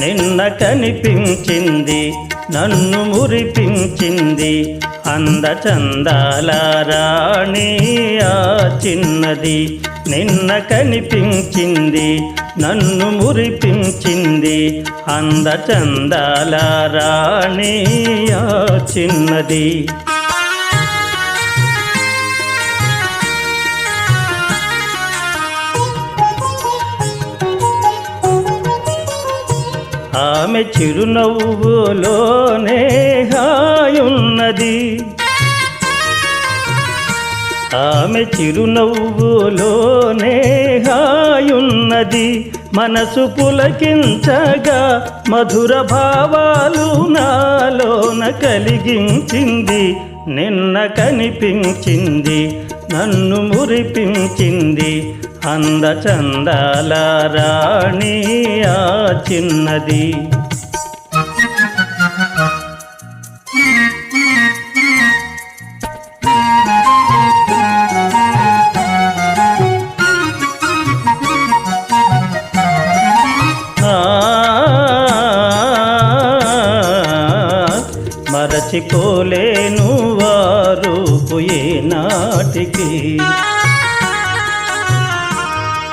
నిన్న కనిపించింది నన్ను మురిపించింది అందచందాల రాణి ఆ చిన్నది. నిన్న కనిపించింది నన్ను మురిపించింది అందచందాల రాణి ఆ చిన్నది. ఆమె చిరునవ్వులోనే హాయున్నది. ఆమె చిరునవ్వులోనే హాయున్నది. మనసు పులకించగా మధుర భావాలు నాలోన కలిగించింది. నిన్న కనిపించింది నన్ను మురిపించింది. అందచందాల రాణి ఆ చిన్నది. ఆ, మరచిపోలేను వారు పోయే నాటికి.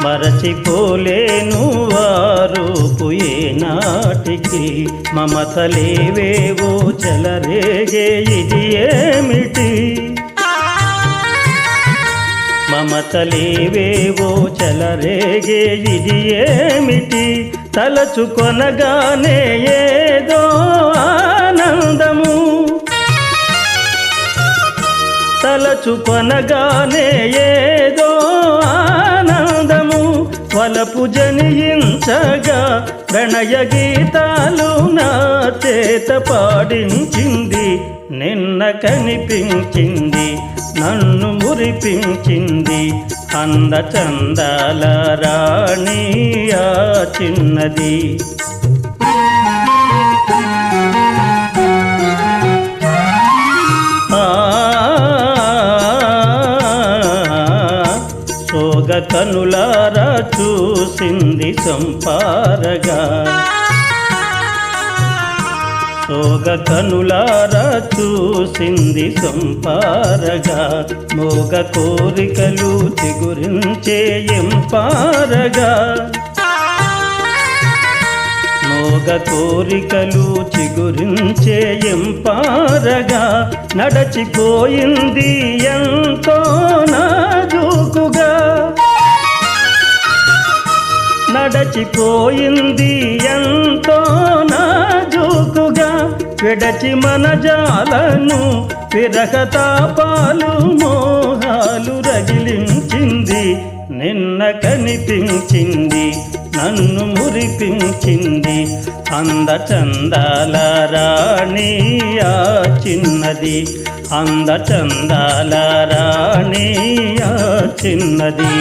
మరచిపోలేను వారు పోయే నాటికి. మమతలేవేవో చలరేగే ఇది ఏమిటి? మమతలేవేవో చలరేగే ఇది ఏమిటి? తలచుకొనగానే ఏదో ఆనందము. తలచుకొనగానే ఏదో ఆనందము వలపు జనియించగా ప్రణయ గీతాలు నా చేత పాడించింది నిన్న కనిపించింది నన్ను మురిపించింది. అందచందాల రాణి ఆ చిన్నది. చూసింది సంపారగా. సోగ కనులారా చూసింది సంపారగా. మోగ కోరికలు చిగురించే ఎంపారగా. మోగ కోరికలు చిగురించే ఎంపారగా. నడచిపోయింది ఎంతో నాజూకుగా నడచిపోయింది ఎంతో నాజూకుగా. విడచి మన జాలను విరహతాపాలు మోహాలు రగిలించింది. నిన్న కనిపించింది నన్ను మురిపించింది. అందచందాల రాణి ఆ చిన్నది. అందచందాల రాణి ఆ చిన్నది.